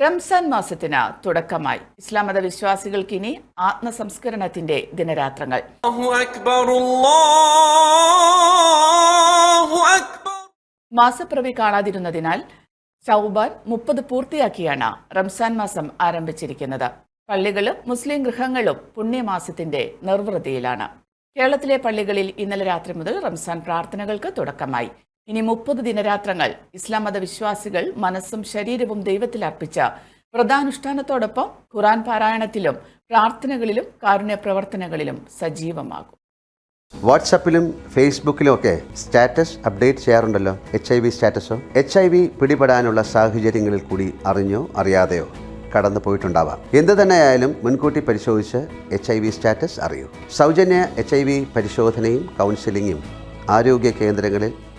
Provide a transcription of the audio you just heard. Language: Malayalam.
റംസാൻ മാസത്തിന് തുടക്കമായി. ഇസ്ലാം മത വിശ്വാസികൾക്ക് ഇനി ആത്മസംസ്കരണത്തിന്റെ ദിനരാത്രങ്ങൾ മാസപ്പിറവി കാണാതിരുന്നതിനാൽ ചൗബാൻ മുപ്പത് പൂർത്തിയാക്കിയാണ് റംസാൻ മാസം ആരംഭിച്ചിരിക്കുന്നത്. പള്ളികളും മുസ്ലിം ഗൃഹങ്ങളും പുണ്യമാസത്തിന്റെ നിർവൃതിയിലാണ്. കേരളത്തിലെ പള്ളികളിൽ ഇന്നലെ രാത്രി മുതൽ റംസാൻ പ്രാർത്ഥനകൾക്ക് തുടക്കമായി. ഇനി മുപ്പത് ദിനരാത്രങ്ങൾ ഇസ്ലാം മത വിശ്വാസികൾ മനസ്സും ശരീരവും ദൈവത്തിൽ അർപ്പിച്ച വ്രതാനുഷ്ഠാനത്തോടൊപ്പം ഖുറാൻ പാരായണത്തിലും പ്രാർത്ഥനകളിലും കാരുണ്യ പ്രവർത്തനങ്ങളിലും സജീവമാകും. വാട്സപ്പിലും ഫേസ്ബുക്കിലും ഒക്കെ സ്റ്റാറ്റസ് അപ്ഡേറ്റ് ചെയ്യാറുണ്ടല്ലോ? എച്ച് ഐ വി സ്റ്റാറ്റസോ? എച്ച് ഐ വി പിടിപെടാനുള്ള സാഹചര്യങ്ങളിൽ കൂടി അറിഞ്ഞോ അറിയാതെയോ കടന്നു പോയിട്ടുണ്ടാവാം. എന്ത് തന്നെയായാലും മുൻകൂട്ടി പരിശോധിച്ച് എച്ച് ഐ വി സ്റ്റാറ്റസ് അറിയൂ. സൗജന്യ എച്ച് ഐ വി പരിശോധനയും കൗൺസിലിങ്ങും ആരോഗ്യ കേന്ദ്രങ്ങളിൽ